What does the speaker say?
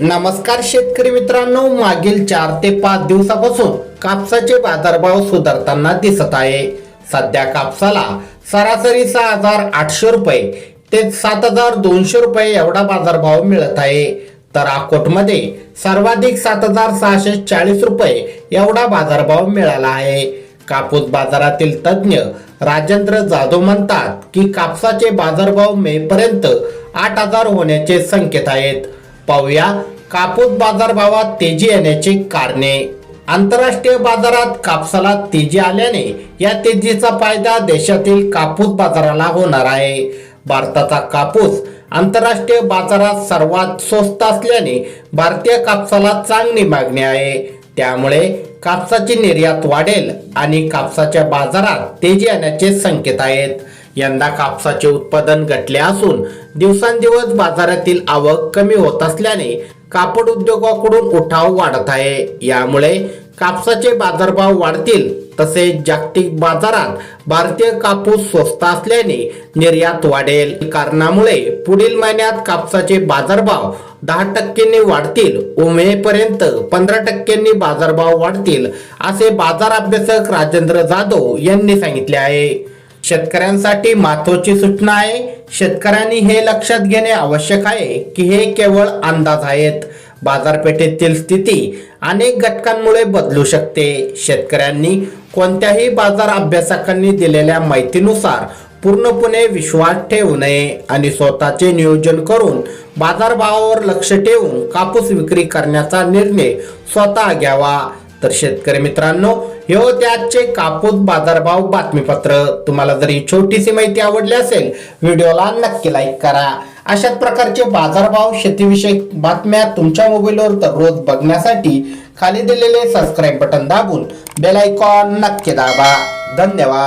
नमस्कार शेतकरी मित्रांनो मागील चार ते पाच दिवसापासून कापसाचे बाजारभाव सुधारताना दिसत आहे. सध्या कापसाला सरासरी सहा हजार आठशे रुपये ते सात हजार दोनशे रुपये एवढा बाजारभाव मिळत आहे. तर अकोटमध्ये सर्वाधिक सात हजार सहाशे चाळीस रुपये एवढा बाजारभाव मिळाला आहे. कापूस बाजारातील तज्ज्ञ राजेंद्र जाधव म्हणतात की कापसाचे बाजारभाव मेपर्यंत आठ हजार होण्याचे संकेत आहेत. पाहूया. कापूस बाजारभावात तेजी येण्याची कारणे. आंतरराष्ट्रीय बाजारात कापसाला तेजी आल्याने या तेजीचा फायदा देशातील कापूस बाजाराला होणार आहे. भारताचा कापूस आंतरराष्ट्रीय बाजारात सर्वात स्वस्त असल्याने भारतीय कापसाला चांगली मागणी आहे. त्यामुळे कापसाची निर्यात वाढेल आणि कापसाच्या बाजारात तेजी येण्याचे संकेत आहेत. यंदा कापसाचे उत्पादन घटले असून दिवसांदिवस बाजारातील आवक कमी होत असल्याने कापड उद्योगाकडून उठाव वाढत आहे. यामुळे कापसाचे बाजारभाव वाढतील तसेच जागतिक बाजारात भारतीय कापूस स्वस्त असल्याने निर्यात वाढेल. कारणामुळे पुढील महिन्यात कापसाचे बाजारभाव दहा टक्क्यांनी वाढतील उमेपर्यंत पंधरा टक्क्यांनी बाजारभाव वाढतील असे बाजार अभ्यासक राजेंद्र जाधव यांनी सांगितले आहे. शेतकऱ्यांसाठी माथोची सूचना आहे. शेतकऱ्यांनी हे लक्षात घेणे आवश्यक आहे की हे केवळ अंदाज आहेत. बाजारपेठेतील स्थिती अनेक घटकांमुळे बदलू शकते. शेतकऱ्यांनी कोणत्याही बाजार अभ्यासकांनी दिलेल्या माहितीनुसार पूर्णपणे विश्वास ठेवू नये आणि स्वतःचे नियोजन करून बाजारभावावर लक्ष ठेवून कापूस विक्री करण्याचा निर्णय स्वतः घ्यावा. तर शेतकरी मित्रांनो हे होते आजचे कापूस बाजारभाव बातमीपत्र. तुम्हाला जर ही छोटीशी माहिती आवडली असेल व्हिडिओला नक्की लाईक करा. अशाच प्रकारचे बाजारभाव शेतीविषयक बातम्या तुमच्या मोबाईलवर दररोज बघण्यासाठी खाली दिलेले सबस्क्राईब बटन दाबून बेल आयकॉन नक्की दाबा. धन्यवाद.